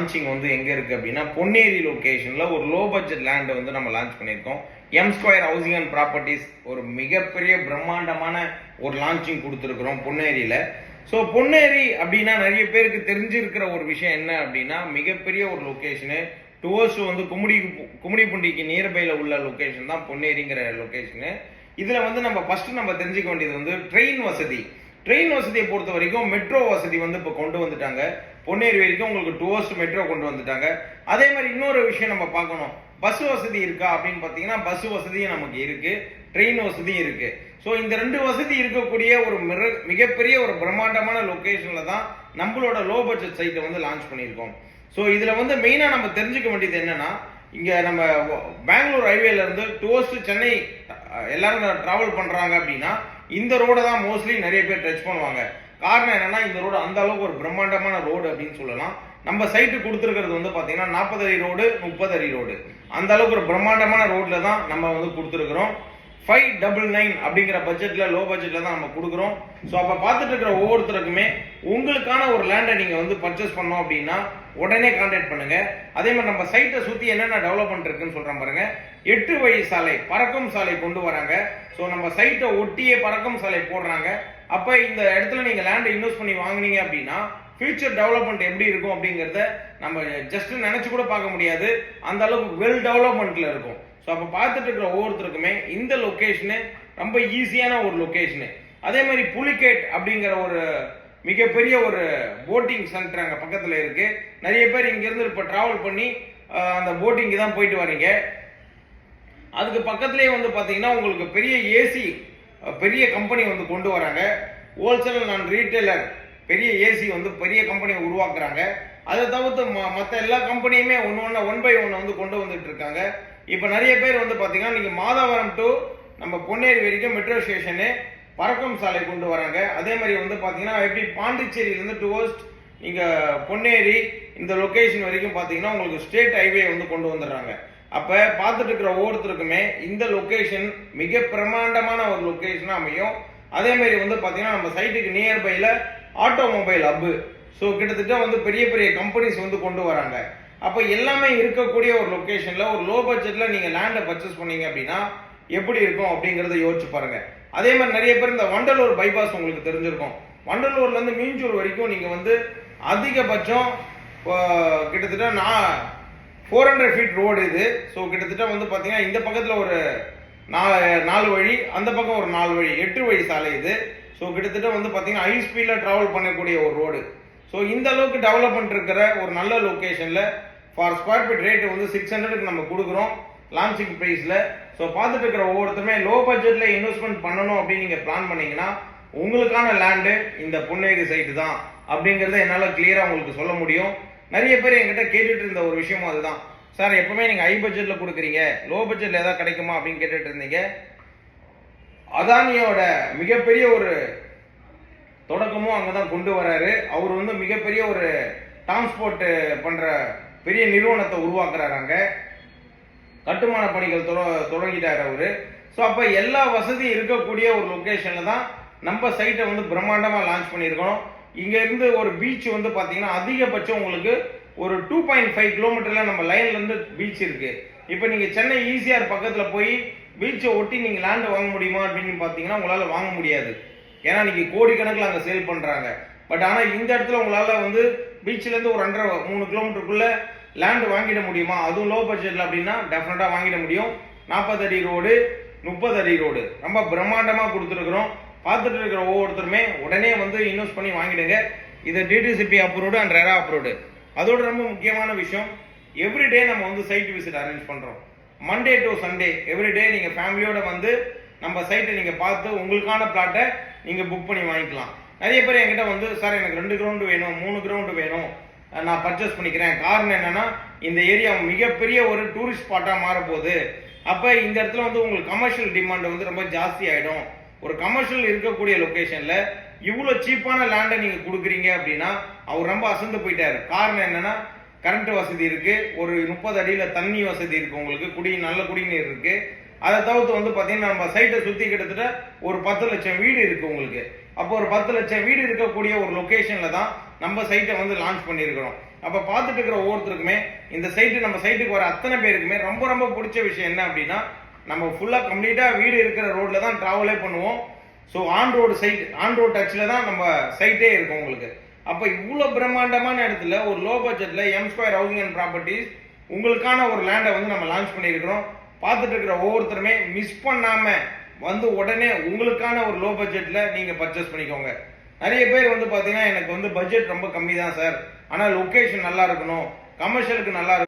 Launching வந்து எங்கே இருக்குது அப்படின்னா பொன்னேரி லொக்கேஷனில் ஒரு லோ பட்ஜெட் லேண்டை வந்து நம்ம லான்ச் பண்ணியிருக்கோம். M square housing and properties ஒரு மிகப்பெரிய பிரம்மாண்டமான ஒரு லான்ச்சிங் கொடுத்துருக்குறோம் பொன்னேரியில். ஸோ பொன்னேரி அப்படின்னா நிறைய பேருக்கு தெரிஞ்சிருக்கிற ஒரு விஷயம் என்ன அப்படின்னா மிகப்பெரிய ஒரு லொக்கேஷனு டுவர்ஸ் வந்து கும்மிடி கும்மிடிப்பூண்டிக்கு நியர்பைல உள்ள லொக்கேஷன் தான் பொன்னேரிங்கிற லொக்கேஷனு இதில் வந்து நம்ம ஃபஸ்ட்டு நம்ம தெரிஞ்சுக்க வேண்டியது வந்து ட்ரெயின் வசதி. ட்ரெயின் வசதியை பொறுத்த வரைக்கும் மெட்ரோ வசதி வந்து இப்போ கொண்டு வந்துட்டாங்க. பொன்னேரி வரைக்கும் உங்களுக்கு டுவர்ஸ்ட் மெட்ரோ கொண்டு வந்துட்டாங்க. அதே மாதிரி இன்னொரு விஷயம் நம்ம பார்க்கணும். பஸ் வசதி இருக்கா அப்படின்னு பார்த்தீங்கன்னா பஸ் வசதியும் நமக்கு இருக்கு. ட்ரெயின் வசதியும் இருக்கு. ஸோ இந்த ரெண்டு வசதி இருக்கக்கூடிய ஒரு மிர- மிகப்பெரிய ஒரு பிரம்மாண்டமான லொக்கேஷனில் தான் நம்மளோட லோ பட்ஜெட் சைட்டை வந்து லான்ச் பண்ணியிருக்கோம். ஸோ இதில் வந்து மெயினாக நம்ம தெரிஞ்சுக்க வேண்டியது என்னன்னா இங்கே நம்ம பெங்களூர் ஹைவேலேருந்து இருந்து சென்னை எல்லாரும் ட்ராவல் பண்ணுறாங்க அப்படின்னா இந்த ரோடை தான் மோஸ்ட்லி நிறைய பேர் டச் பண்ணுவாங்க. காரணம் என்னன்னா இந்த ரோடு அந்த அளவுக்கு ஒரு பிரம்மாண்டமான ரோடு அப்படின்னு சொல்லலாம். நம்ம சைட்டு கொடுத்துருக்கிறது வந்து பார்த்தீங்கன்னா நாற்பது அடி ரோடு முப்பது அடி ரோடு அந்த அளவுக்கு ஒரு பிரம்மாண்டமான ரோட்ல தான் நம்ம வந்து கொடுத்துருக்குறோம். ஃபைவ் டபுள் நைன் அப்படிங்கிற பட்ஜெட்ல லோ பட்ஜெட்ல தான் நம்ம கொடுக்குறோம். ஸோ அப்போ பார்த்துட்டு இருக்கிற ஒவ்வொருத்தருக்குமே உங்களுக்கான ஒரு லேண்டை நீங்க வந்து பர்ச்சேஸ் பண்ணோம் அப்படின்னா உடனே கான்டாக்ட் பண்ணுங்க. அதே மாதிரி நம்ம சைட்டை சுற்றி என்னென்ன டெவலப்மெண்ட் இருக்குன்னு சொல்றேன் பாருங்க. எட்டு வழி சாலை பறக்கும் சாலை கொண்டு வராங்க. ஸோ நம்ம சைட்டை ஒட்டியே பறக்கும் சாலை போடுறாங்க. அப்ப இந்த இடத்துல நீங்க லேண்டை இன்வெஸ்ட் பண்ணி வாங்குனீங்க அப்படின்னா ஃபியூச்சர் டெவலப்மெண்ட் எப்படி இருக்கும் அப்படிங்கறத நம்ம ஜஸ்ட் நினைச்சு கூட பார்க்க முடியாது. அந்த அளவுக்கு வெல் டெவலப்மெண்ட்ல இருக்கும். ஸோ அப்போ பார்த்துட்டு இருக்கிற ஒவ்வொருத்தருக்குமே இந்த லொக்கேஷனு ரொம்ப ஈஸியான ஒரு லொக்கேஷனு அதே மாதிரி புலிகேட் அப்படிங்கிற ஒரு மிகப்பெரிய ஒரு போட்டிங் சென்டர் அங்கே பக்கத்தில் இருக்கு. நிறைய பேர் இங்கேருந்து இப்போ டிராவல் பண்ணி அந்த போட்டிங்கு தான் போயிட்டு வரீங்க அதுக்கு பக்கத்துலேயே வந்து பார்த்தீங்கன்னா உங்களுக்கு பெரிய ஏசி பெரிய கம்பெனி வந்து கொண்டு வராங்க. ஹோல்சேல் நான் ரீட்டைலர் பெரிய ஏசி வந்து பெரிய கம்பெனியை உருவாக்குறாங்க. அதை தவிர்த்து மற்ற எல்லா கம்பெனியுமே ஒன்று ஒன்று ஒன் பை ஒன்று வந்து கொண்டு வந்துட்டு இருக்காங்க. இப்போ நிறைய பேர் வந்து பார்த்தீங்கன்னா நீங்கள் மாதாவரம் டு நம்ம பொன்னேரி வரைக்கும் மெட்ரோ ஸ்டேஷனு பறக்கும் சாலை கொண்டு வராங்க. அதே மாதிரி வந்து பார்த்தீங்கன்னா எப்படி பாண்டிச்சேரியிலேருந்து டுவர்ஸ்ட் நீங்கள் பொன்னேரி இந்த லொக்கேஷன் வரைக்கும் பார்த்தீங்கன்னா உங்களுக்கு ஸ்டேட் ஹைவே வந்து கொண்டு வந்துடுறாங்க. அப்போ பார்த்துட்டு இருக்கிற ஒவ்வொருத்தருக்குமே இந்த லொக்கேஷன் மிக பிரமாண்டமான ஒரு லொக்கேஷனாக அமையும். அதே மாதிரி வந்து பார்த்தீங்கன்னா நம்ம சைட்டுக்கு நியர்பைல ஆட்டோமொபைல் ஹப்பு ஸோ கிட்டத்தட்ட வந்து பெரிய பெரிய கம்பெனிஸ் வந்து கொண்டு வராங்க. அப்போ எல்லாமே இருக்கக்கூடிய ஒரு லொக்கேஷனில் ஒரு லோ பட்ஜெட்டில் நீங்கள் லேண்டை பர்ச்சேஸ் பண்ணீங்க அப்படின்னா எப்படி இருக்கும் அப்படிங்கிறத யோசிச்சு பாருங்கள் அதே மாதிரி நிறைய பேர் இந்த வண்டலூர் பைபாஸ் உங்களுக்கு தெரிஞ்சிருக்கும். வண்டலூர்லேருந்து மீஞ்சூர் வரைக்கும் நீங்கள் வந்து அதிகபட்சம் கிட்டத்தட்ட நான் ஃபோர் ஹண்ட்ரட் ஃபீட் ரோடு இது. ஸோ கிட்டத்தட்ட வந்து பார்த்தீங்கன்னா இந்த பக்கத்தில் ஒரு நாலு நாலு வழி அந்த பக்கம் ஒரு நாலு வழி எட்டு வழி சாலை இது. ஸோ கிட்டத்தட்ட வந்து பார்த்தீங்கன்னா ஹை ஸ்பீடில் ட்ராவல் பண்ணக்கூடிய ஒரு ரோடு ஸோ இந்த அளவுக்கு டெவலப்மெண்ட் இருக்கிற ஒரு நல்ல லொக்கேஷனில் ஃபார் ஸ்கொயர் ஃபீட் ரேட் வந்து சிக்ஸ் ஹண்ட்ரடுக்கு நம்ம கொடுக்குறோம் லான்ச்சிங் ப்ரைஸில் ஸோ பார்த்துட்டு இருக்கிற ஒவ்வொருத்தருமே லோ பட்ஜெட்டில் இன்வெஸ்ட்மெண்ட் பண்ணணும் அப்படின்னு நீங்கள் பிளான் பண்ணீங்கன்னா உங்களுக்கான லேண்டு இந்த பொன்னேரி சைட்டு தான். அப்படிங்கிறத என்னால் கிளியராக உங்களுக்கு சொல்ல முடியும். நிறைய பேர் என்கிட்ட கேட்டுட்டு இருந்த ஒரு விஷயமும் அதுதான். சார் எப்பவுமே நீங்கள் ஹை பட்ஜெட்டில் கொடுக்குறீங்க. லோ பட்ஜெட்டில் ஏதாவது கிடைக்குமா? அப்படின்னு கேட்டுட்டு இருந்தீங்க அதானியோட மிகப்பெரிய ஒரு தொடக்கமும் அங்கே தான் கொண்டு வராரு. அவர் வந்து மிகப்பெரிய ஒரு டிரான்ஸ்போர்ட் பண்ணுற பெரிய நிறுவனத்தை உருவாக்குறாரு அங்கே. கட்டுமான பணிகள் தொட- தொடங்கிட்டார் அவர். ஸோ அப்போ எல்லா வசதியும் இருக்கக்கூடிய ஒரு லொக்கேஷனில் தான் நம்ம சைட்டை வந்து பிரம்மாண்டமாக லான்ச் பண்ணியிருக்கோம் இங்கேருந்து ஒரு பீச் வந்து பார்த்தீங்கன்னா அதிகபட்சம் உங்களுக்கு ஒரு டூ பாயிண்ட் ஃபைவ் கிலோமீட்டரில் நம்ம லைன்லேருந்து பீச் இருக்குது இப்போ நீங்கள் சென்னை ஈசிஆர் பக்கத்தில் போய் பீச்சை ஒட்டி நீங்கள் லேண்டு வாங்க முடியுமா அப்படின்னு பார்த்தீங்கன்னா உங்களால் வாங்க முடியாது. ஏன்னா நீங்க கோடிக்கணக்கில் அங்கே சேல் பண்ணுறாங்க பட் ஆனால் இந்த இடத்துல உங்களால் வந்து பீச்சிலேருந்து இருந்து ஒரு ரெண்டரை மூணு கிலோமீட்டருக்குள்ளே லேண்ட் வாங்கிட முடியுமா? அதுவும் லோ பட்ஜெட்டில் அப்படின்னா டெஃபினட்டாக வாங்கிட முடியும். நாற்பது அடி ரோடு முப்பது அடி ரோடு ரொம்ப பிரம்மாண்டமாக கொடுத்துருக்குறோம். பார்த்துட்டு இருக்கிற ஒவ்வொருத்தருமே உடனே வந்து இன்வெஸ்ட் பண்ணி வாங்கிடுங்க. இது DTCP approved and RERA approved அதோட ரொம்ப முக்கியமான விஷயம் எவ்ரிடே நம்ம வந்து சைட் விசிட் அரேஞ்ச் பண்ணுறோம் மண்டே டு சண்டே எவ்ரிடே நீங்கள் ஃபேமிலியோட வந்து நம்ம சைட்டை நீங்கள் பார்த்து உங்களுக்கான பிளாட்டை நீங்கள் புக் பண்ணி வாங்கிக்கலாம். நிறைய பேர் என்கிட்ட வந்து சார் எனக்கு ரெண்டு கிரவுண்டு வேணும் மூணு கிரவுண்டு வேணும். நான் பர்ச்சேஸ் பண்ணிக்கிறேன். காரணம் என்னன்னா இந்த ஏரியா மிகப்பெரிய ஒரு டூரிஸ்ட் ஸ்பாட்டாக மாற போகுது இந்த இடத்துல வந்து உங்களுக்கு கமர்ஷியல் டிமாண்ட் வந்து ரொம்ப ஜாஸ்தி ஆகிடும் ஒரு கமர்ஷியல் இருக்கக்கூடிய லொக்கேஷனில் இவ்வளோ சீப்பான லேண்டை நீங்க கொடுக்குறீங்க அப்படின்னா அவர் ரொம்ப அசந்து போயிட்டாரு. காரணம் என்னன்னா கரண்ட் வசதி இருக்கு. ஒரு முப்பது அடியில் தண்ணி வசதி இருக்கு உங்களுக்கு. குடி நல்ல குடிநீர் இருக்கு. அதை தவிர்த்து வந்து பார்த்தீங்கன்னா நம்ம சைட்டை சுற்றி கிட்டத்தட்ட ஒரு பத்து லட்சம் வீடு இருக்கு உங்களுக்கு. அப்போ ஒரு பத்து லட்சம் வீடு இருக்கக்கூடிய ஒரு லொக்கேஷனில் தான் நம்ம சைட்டை வந்து லான்ச் பண்ணியிருக்கிறோம். அப்போ பார்த்துட்டு இருக்கிற ஒவ்வொருத்தருக்குமே இந்த சைட்டு நம்ம சைட்டுக்கு வர அத்தனை பேருக்குமே ரொம்ப ரொம்ப பிடிச்ச விஷயம் என்ன அப்படின்னா நம்ம ஃபுல்லாக கம்ப்ளீட்டாக வீடு இருக்கிற ரோட்ல தான் ட்ராவலே பண்ணுவோம். So on road side on road டச்சில் தான் நம்ம சைட்டே இருக்கும் உங்களுக்கு. அப்போ இவ்வளோ பிரம்மாண்டமான இடத்துல ஒரு லோ பட்ஜெட்டில் M square housing and properties உங்களுக்கான ஒரு லேண்டை வந்து நம்ம லான்ச் பண்ணியிருக்கிறோம். பார்த்துட்டு இருக்கிற ஒவ்வொருத்தருமே மிஸ் பண்ணாமல் வந்து உடனே உங்களுக்கான ஒரு லோ பட்ஜெட்டில் நீங்கள் பர்ச்சேஸ் பண்ணிக்கோங்க. நிறைய பேர் வந்து பார்த்தீங்கன்னா எனக்கு வந்து பட்ஜெட் ரொம்ப கம்மி தான் சார் ஆனால் லொக்கேஷன் நல்லா இருக்கணும். கமர்ஷியலுக்கு நல்லா இருக்கணும்